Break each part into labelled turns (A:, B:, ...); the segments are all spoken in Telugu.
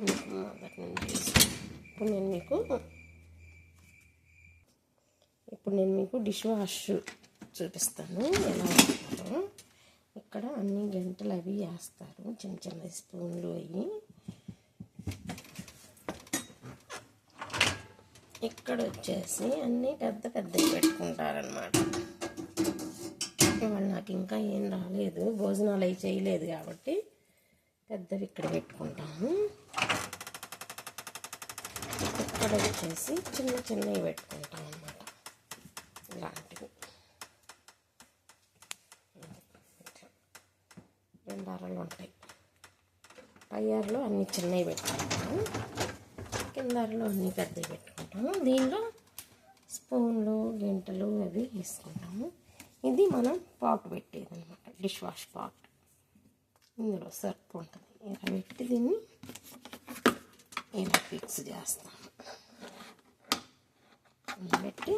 A: ఇప్పుడు నేను మీకు ఇప్పుడు నేను మీకు డిష్ వాష్ చూపిస్తాను. ఎలా వాడతారో ఇక్కడ అన్ని గంటలు అవి వేస్తారు. చిన్న చిన్న స్పూన్లు అవి. ఇక్కడ వచ్చేసి అన్నీ పెద్ద పెద్దవి పెట్టుకుంటారనమాట ఇవాళ నాకు ఇంకా ఏం రాలేదు. భోజనాలు అవి చేయలేదు కాబట్టి పెద్దవి ఇక్కడ పెట్టుకుంటాము. ఇక్కడ వచ్చేసి చిన్న చిన్నవి పెట్టుకుంటాం అన్నమాట. ఇలాంటివి. రెండు అరలు ఉంటాయి. పై అన్ని చిన్నవి పెట్టుకుంటాము. కింద అరలో అన్ని పెద్దవి పెట్టుకుంటాము. దీనిలో స్పూన్లు గింటలు అవి వేసుకుంటాము. ఇది మనం పాట్ పెట్టేది అనమాట డిష్ వాష్ పాట్. ఇందులో సర్ప్ ఉంటుంది. ఇలా పెట్టి దీన్ని ఇలా ఫిక్స్ చేస్తాను పెట్టి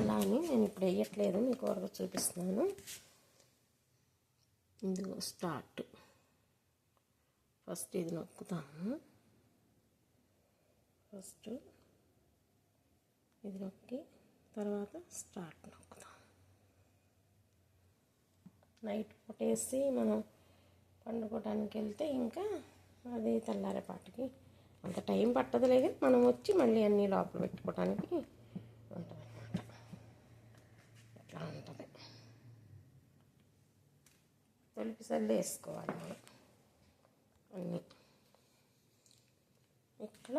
A: అలానే నేను ఇప్పుడు వేయట్లేదు మీకు వరకు చూపిస్తున్నాను. ఇందులో స్టార్ట్ ఫస్ట్ ఇది నొక్కుతాము. ఫస్ట్ ఇది నొక్కి తర్వాత స్టార్ట్ నొక్కు. నైట్ పూట మనం పండుకోవడానికి వెళ్తే ఇంకా అది తెల్లారేపాటికి అంత టైం పట్టదులే కానీ మనం వచ్చి మళ్ళీ అన్నీ లోపల పెట్టుకోవడానికి ఉంటుంది అనమాట ఇట్లా ఉంటుంది. తొలిపి సల్లి వేసుకోవాలి మనం అన్నీ. ఇక్కడ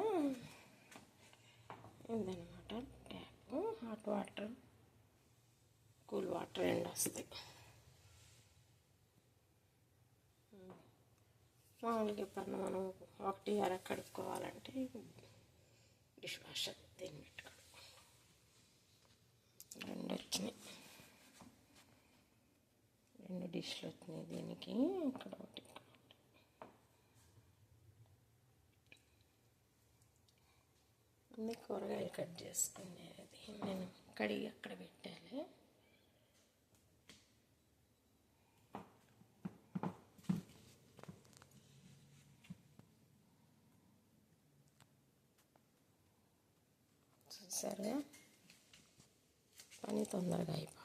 A: ఇదనమాట tap hot water cool water రెండు వస్తాయి. మామూలుగా ఎప్పుడన్నా మనం ఒకటి అర కడుక్కోవాలంటే డిష్ వాషర్ దీన్ని పెట్టి రెండు వచ్చినాయి. రెండు డిష్లు వచ్చినాయి దీనికి. ఇక్కడ ఒకటి. అన్ని కూరగాయలు కట్ చేసుకునేది. నేను కడిగి అక్కడ పెట్టాను. చూసారా పని తొందరగా అయిపోతుంది